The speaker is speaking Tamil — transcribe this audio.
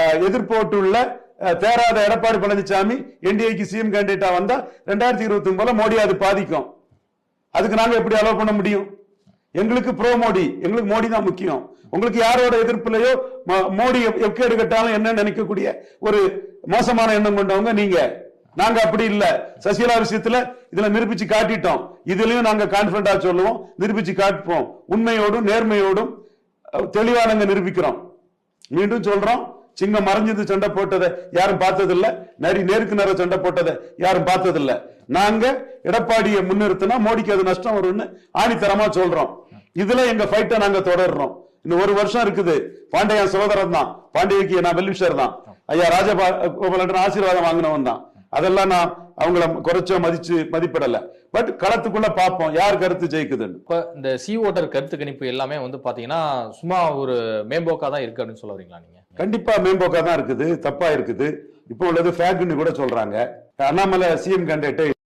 எதிர்போட்டுள்ள தேராத எடப்பாடி பழனிசாமி என்டிஏக்கு சிஎம் கேண்டிடேட்டா வந்தா ரெண்டாயிரத்தி இருபத்தி ஒன்பதுல மோடி அது பாதிக்கும். அதுக்கு நாங்க எப்படி அலோவ் பண்ண முடியும்? எங்களுக்கு ப்ரோ மோடி எங்களுக்கு மோடி தான் முக்கியம். உங்களுக்கு யாரோட எதிர்ப்புலையோ ம- மோடி எப்- எக்கேடு கட்டாலும் என்ன நினைக்கக்கூடிய ஒரு மோசமான எண்ணம் கொண்டவங்க நீங்க. நாங்க அப்படி இல்ல. சசிகலா விஷயத்துல இதுல நிரூபிச்சு காட்டிட்டோம். இதுலயும் நாங்க கான்பிடண்டா சொல்லுவோம். நிரூபிச்சு காட்டுப்போம் உண்மையோடும் நேர்மையோடும் தெளிவா நாங்க நிரூபிக்கிறோம். மீண்டும் சொல்றோம். சிங்கம் மறைஞ்சது சண்டை போட்டதை யாரும் பார்த்ததில்ல. நரி நேருக்கு நேர சண்டை போட்டதை யாரும் பார்த்ததில்ல. நாங்க எடப்பாடியை முன்னிறுத்தினா மோடிக்கு அது நஷ்டம் வரும்னு ஆணித்தரமா சொல்றோம். இதுல எங்க ஃபைட்டை நாங்க தொடர்றோம். இன்னும் ஒரு வருஷம் இருக்குது. பாண்டியன் சகோதரன் தான். பாண்டியக்கு நான் வெல்விஷர் தான். ஐயா ராஜகோபாலன் ஆசீர்வாதம் வாங்கினவன் தான். அதெல்லாம் நான் அவங்கள குறைச்சோ மதிச்சு மதிப்பிடல. பட் களத்துக்குள்ள பார்ப்போம் யார் கருத்து ஜெயிக்குதுன்னு. இப்ப இந்த சி ஓட்டர் கருத்து கணிப்பு எல்லாமே வந்து பாத்தீங்கன்னா சும்மா ஒரு மேம்போக்கா தான் இருக்கு அப்படின்னு சொல்ல வரீங்களா நீங்க? கண்டிப்பா மேம்போக்கா தான் இருக்குது தப்பா இருக்குது. இப்போ உள்ளது ஃபேக்ட்னு கூட சொல்றாங்க. Annamalai CM candidate